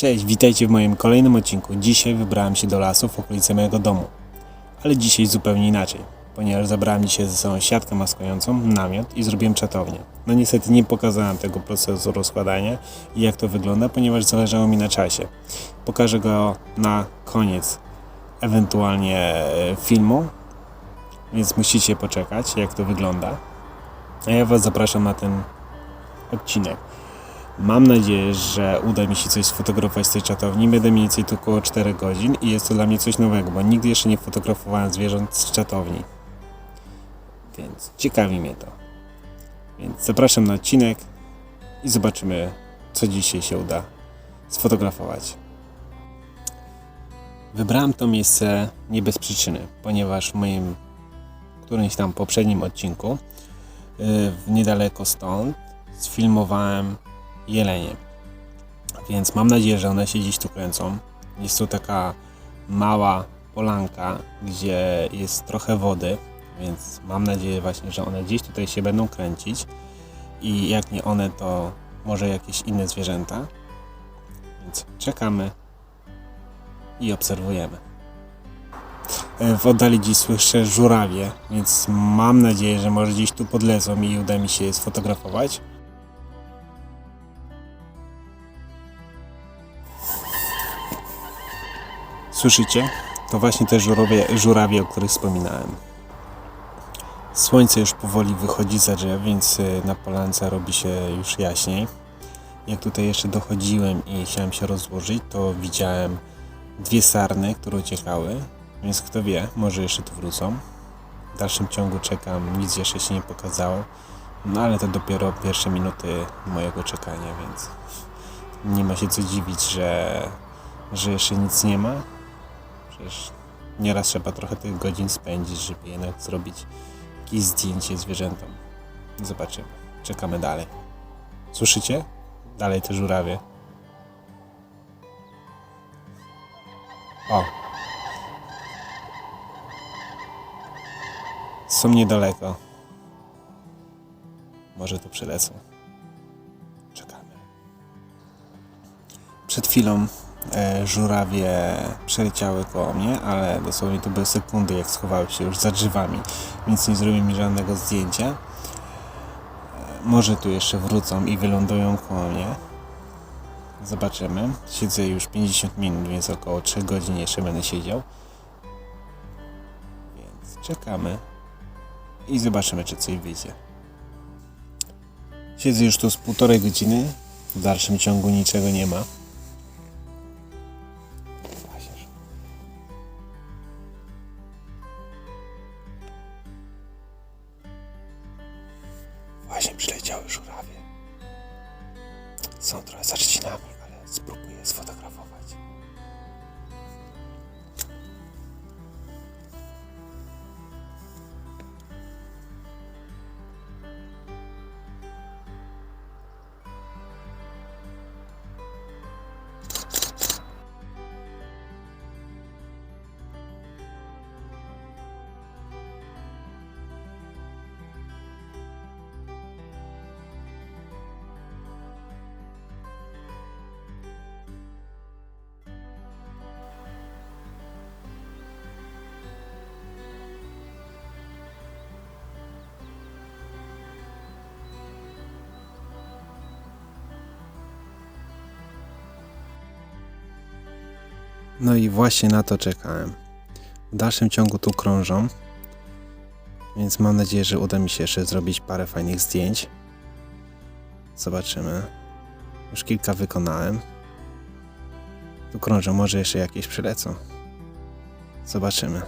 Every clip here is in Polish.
Cześć, witajcie w moim kolejnym odcinku. Dzisiaj wybrałem się do lasu w okolicy mojego domu. Ale dzisiaj zupełnie inaczej, ponieważ zabrałem dzisiaj ze sobą siatkę maskującą, namiot i zrobiłem czatownię. No niestety nie pokazałem tego procesu rozkładania i jak to wygląda, ponieważ zależało mi na czasie. Pokażę go na koniec ewentualnie e, filmu, więc musicie poczekać jak to wygląda. A ja Was zapraszam na ten odcinek. Mam nadzieję, że uda mi się coś sfotografować z tej czatowni. Będę mniej więcej tu około 4 godzin i jest to dla mnie coś nowego, bo nigdy jeszcze nie fotografowałem zwierząt z czatowni. Więc ciekawi mnie to. Więc zapraszam na odcinek i zobaczymy, co dzisiaj się uda sfotografować. Wybrałem to miejsce nie bez przyczyny, ponieważ w moim którymś tam poprzednim odcinku yy, niedaleko stąd sfilmowałem jelenie. Więc mam nadzieję, że one się gdzieś tu kręcą. Jest tu taka mała polanka, gdzie jest trochę wody, więc mam nadzieję właśnie, że one gdzieś tutaj się będą kręcić. I jak nie one, to może jakieś inne zwierzęta. Więc czekamy i obserwujemy. E, W oddali dziś słyszę żurawie, więc mam nadzieję, że może gdzieś tu podlecą i uda mi się je sfotografować. Słyszycie? To właśnie te żurawie, żurawie, o których wspominałem. Słońce już powoli wychodzi za drzew, więc y, na polance robi się już jaśniej. Jak tutaj jeszcze dochodziłem i chciałem się rozłożyć, to widziałem dwie sarny, które uciekały, więc kto wie, może jeszcze tu wrócą. W dalszym ciągu czekam, nic jeszcze się nie pokazało, no ale to dopiero pierwsze minuty mojego czekania, więc nie ma się co dziwić, że, że jeszcze nic nie ma. Przecież nieraz trzeba trochę tych godzin spędzić, żeby jednak zrobić jakieś zdjęcie zwierzętom. Zobaczymy. Czekamy dalej. Słyszycie? Dalej te żurawie. O. Są niedaleko. Może tu przylecą. Czekamy. Przed chwilą żurawie przeleciały koło mnie, ale dosłownie to były sekundy, jak schowały się już za drzewami, więc nie zrobiły mi żadnego zdjęcia. E, może tu jeszcze wrócą i wylądują koło mnie. Zobaczymy. Siedzę już 50 minut, więc około 3 godzin jeszcze będę siedział. Więc czekamy i zobaczymy, czy coś wyjdzie. Siedzę już tu z półtorej godziny. W dalszym ciągu niczego nie ma. Właśnie przyleciały żurawie. Są trochę za trzcinami, ale spróbuję sfotografować. No i właśnie na to czekałem. W dalszym ciągu tu krążą, więc mam nadzieję, że uda mi się jeszcze zrobić parę fajnych zdjęć. Zobaczymy. Już kilka wykonałem. Tu krążą, może jeszcze jakieś przylecą. Zobaczymy.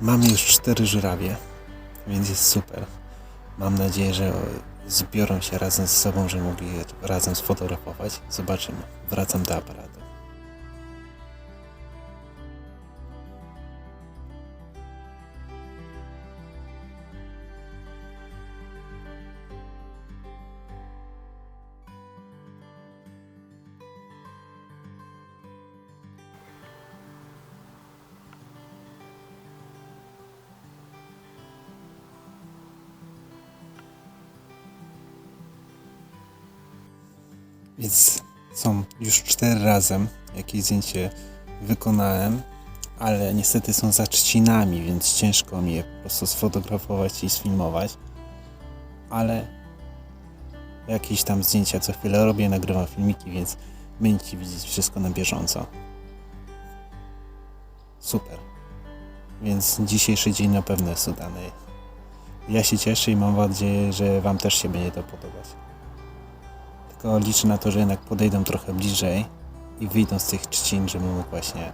Mam już cztery żurawie, więc jest super. Mam nadzieję, że zbiorą się razem ze sobą, że mogli je razem sfotografować. Zobaczymy. Wracam do aparatu. Więc Są już cztery razem, jakie zdjęcie wykonałem, ale niestety są za trzcinami, więc ciężko mi je po prostu sfotografować i sfilmować. Ale jakieś tam zdjęcia co chwilę robię, nagrywam filmiki, więc będziecie widzieć wszystko na bieżąco. Super. Więc dzisiejszy dzień na pewno jest udany. Ja się cieszę i mam nadzieję, że Wam też się będzie to podobać. Tylko liczę na to, że jednak podejdą trochę bliżej i wyjdą z tych trzcin, żebym mógł właśnie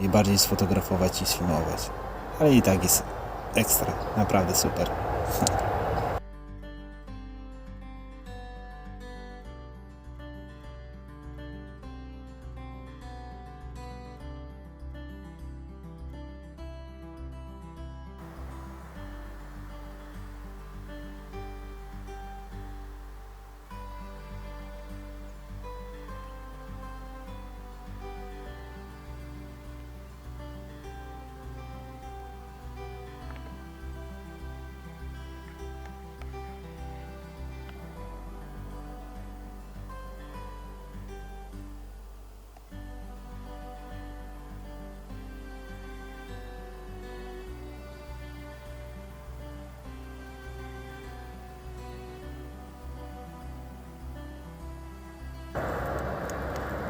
je bardziej sfotografować i sfilmować. Ale i tak jest ekstra, naprawdę super.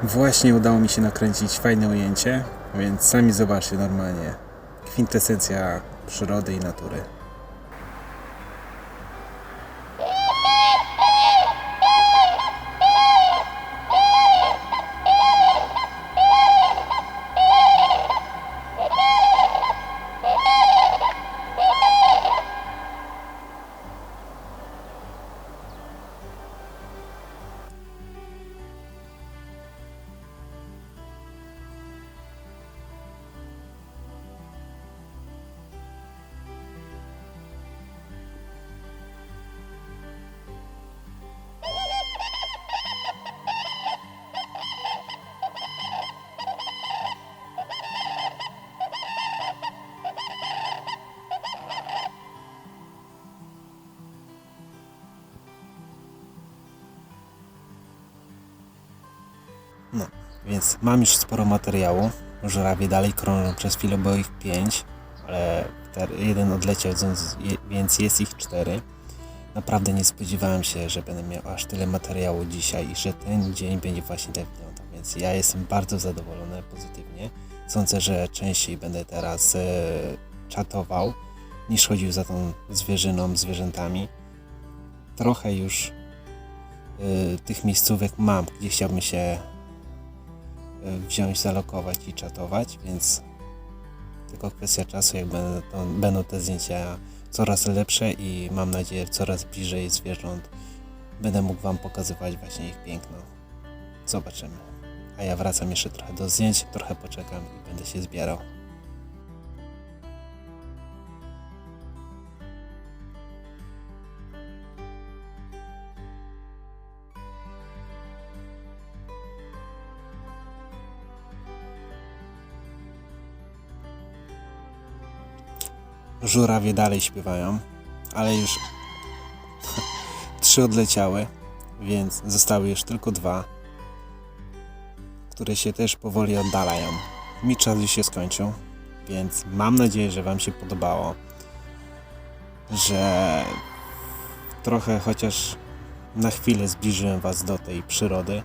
Właśnie udało mi się nakręcić fajne ujęcie, więc sami zobaczcie normalnie. Kwintesencja przyrody i natury. No, więc mam już sporo materiału. Żurawie dalej krążą, przez chwilę było ich pięć, ale jeden odleciał, więc- je- więc jest ich cztery. Naprawdę nie spodziewałem się, że będę miał aż tyle materiału dzisiaj i że ten dzień będzie właśnie tak wyglądał, więc ja jestem bardzo zadowolony pozytywnie. Sądzę, że częściej będę teraz e, czatował niż chodził za tą zwierzyną, zwierzętami. Trochę już e, tych miejscówek mam, gdzie chciałbym się wziąć, zalokować i czatować, więc tylko kwestia czasu, jak będą, będą te zdjęcia coraz lepsze i mam nadzieję coraz bliżej zwierząt będę mógł Wam pokazywać właśnie ich piękno. Zobaczymy. A ja wracam jeszcze trochę do zdjęć, trochę poczekam i będę się zbierał. Żurawie dalej śpiewają, ale już trzy odleciały, więc zostały już tylko dwa, które się też powoli oddalają. Mi czas już się skończył, więc mam nadzieję, że Wam się podobało, że trochę chociaż na chwilę zbliżyłem Was do tej przyrody.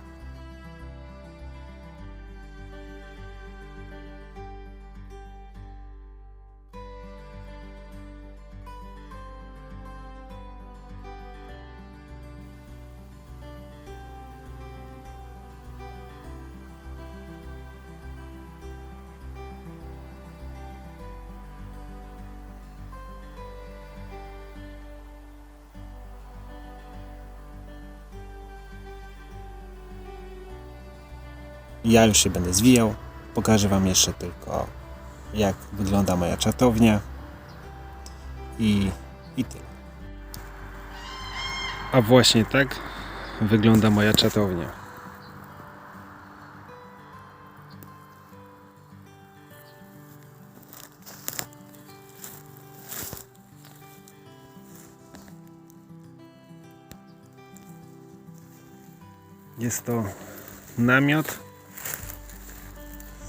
Ja już się będę zwijał. Pokażę Wam jeszcze tylko, jak wygląda moja czatownia. I, i tyle. A właśnie tak wygląda moja czatownia. Jest to namiot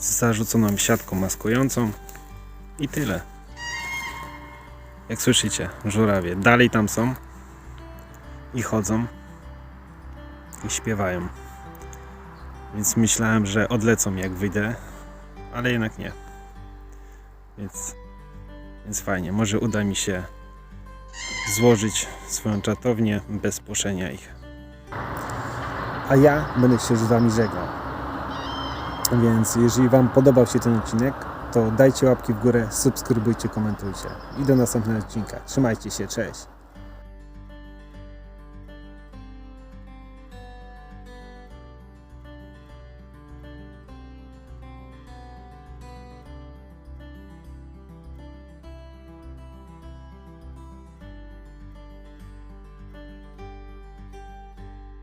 z zarzuconą siatką maskującą i tyle. Jak słyszycie, żurawie dalej tam są i chodzą i śpiewają. Więc myślałem, że odlecą jak wyjdę, ale jednak nie. Więc, więc fajnie, może uda mi się złożyć swoją czatownię bez puszenia ich. A ja będę się z Wami żegnał. Więc jeżeli Wam podobał się ten odcinek, to dajcie łapki w górę, subskrybujcie, komentujcie. I do następnego odcinka. Trzymajcie się, cześć.